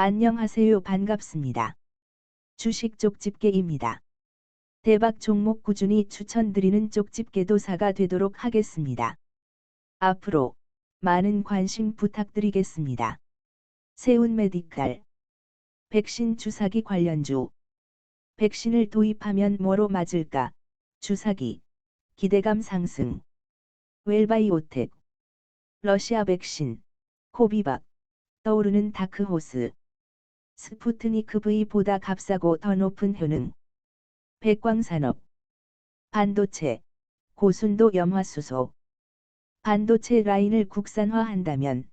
안녕하세요 반갑습니다. 주식 쪽집게입니다. 대박 종목 꾸준히 추천드리는 쪽집게도사가 되도록 하겠습니다. 앞으로 많은 관심 부탁드리겠습니다. 세운 메디칼 백신 주사기 관련주 백신을 도입하면 뭐로 맞을까? 주사기 기대감 상승 웰바이오텍 러시아 백신 코비박 떠오르는 다크호스 스푸트니크 V보다 값싸고 더 높은 효능 백광산업 반도체 고순도 염화수소 반도체 라인을 국산화한다면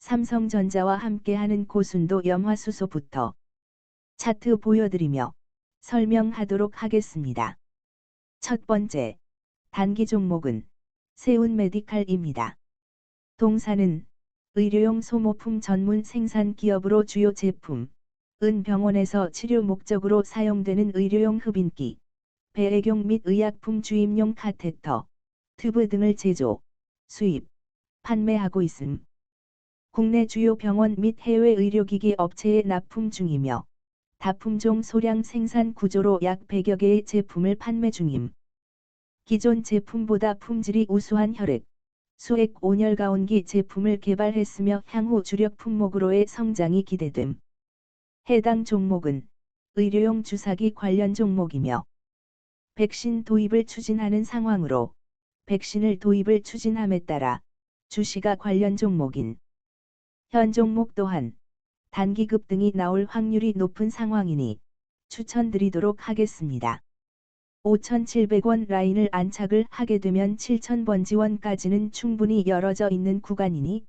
삼성전자와 함께하는 고순도 염화수소부터 차트 보여드리며 설명하도록 하겠습니다. 첫 번째, 단기 종목은 세운 메디칼입니다. 동사는 의료용 소모품 전문 생산 기업으로 주요 제품, 은 병원에서 치료 목적으로 사용되는 의료용 흡인기, 배애경 및 의약품 주입용 카테터, 튜브 등을 제조, 수입, 판매하고 있음. 국내 주요 병원 및 해외 의료기기 업체에 납품 중이며 다품종 소량 생산 구조로 약 100여 개의 제품을 판매 중임. 기존 제품보다 품질이 우수한 혈액, 수액 온열 가온기 제품을 개발했으며 향후 주력 품목으로의 성장이 기대됨. 해당 종목은 의료용 주사기 관련 종목이며 백신 도입을 추진하는 상황으로 백신을 도입을 추진함에 따라 주시가 관련 종목인 현 종목 또한 단기 급등이 나올 확률이 높은 상황이니 추천드리도록 하겠습니다. 5,700원 라인을 안착을 하게 되면 7,000번 지원까지는 충분히 열어져 있는 구간이니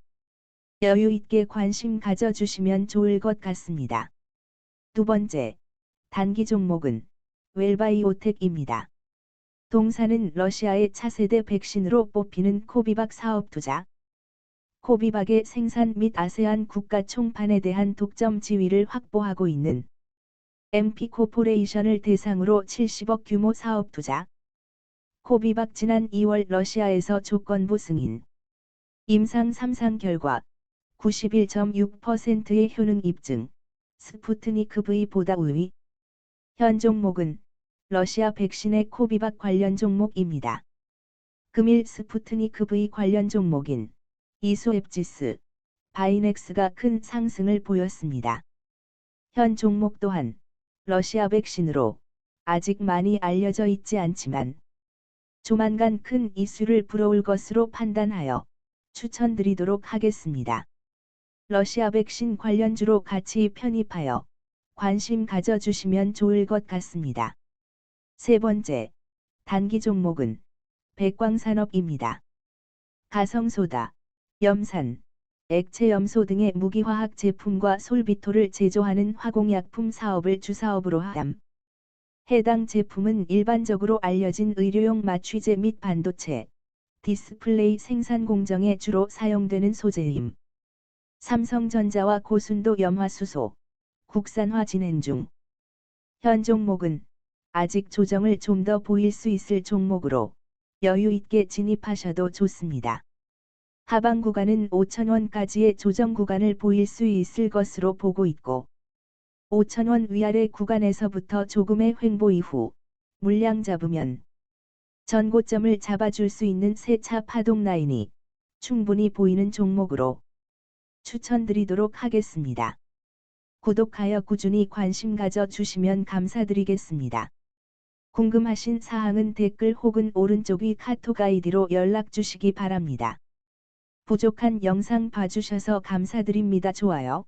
여유 있게 관심 가져주시면 좋을 것 같습니다. 두 번째, 단기 종목은 웰바이오텍입니다. 동사는 러시아의 차세대 백신으로 뽑히는 코비박 사업 투자. 코비박의 생산 및 아세안 국가 총판에 대한 독점 지위를 확보하고 있는 MP 코포레이션을 대상으로 70억 규모 사업 투자. 코비박 지난 2월 러시아에서 조건부 승인. 임상 3상 결과 91.6%의 효능 입증. 스푸트니크 V보다 우위. 현 종목은 러시아 백신의 코비박 관련 종목입니다. 금일 스푸트니크 V 관련 종목인 이소앱지스, 바이넥스가 큰 상승을 보였습니다. 현 종목 또한 러시아 백신으로 아직 많이 알려져 있지 않지만 조만간 큰 이슈를 불어올 것으로 판단하여 추천드리도록 하겠습니다. 러시아 백신 관련주로 같이 편입하여 관심 가져주시면 좋을 것 같습니다. 세 번째, 단기 종목은 백광산업입니다. 가성소다, 염산, 액체염소 등의 무기화학 제품과 솔비토를 제조하는 화공약품 사업을 주사업으로 함. 해당 제품은 일반적으로 알려진 의료용 마취제 및 반도체, 디스플레이 생산 공정에 주로 사용되는 소재임. 삼성전자와 고순도 염화수소, 국산화 진행 중. 현 종목은 아직 조정을 좀 더 보일 수 있을 종목으로 여유 있게 진입하셔도 좋습니다. 하방 구간은 5천원까지의 조정 구간을 보일 수 있을 것으로 보고 있고 5천원 위아래 구간에서부터 조금의 횡보 이후 물량 잡으면 전고점을 잡아줄 수 있는 세차 파동 라인이 충분히 보이는 종목으로 추천드리도록 하겠습니다. 구독하여 꾸준히 관심 가져 주시면 감사드리겠습니다. 궁금하신 사항은 댓글 혹은 오른쪽 위 카톡 아이디로 연락 주시기 바랍니다. 부족한 영상 봐주셔서 감사드립니다. 좋아요.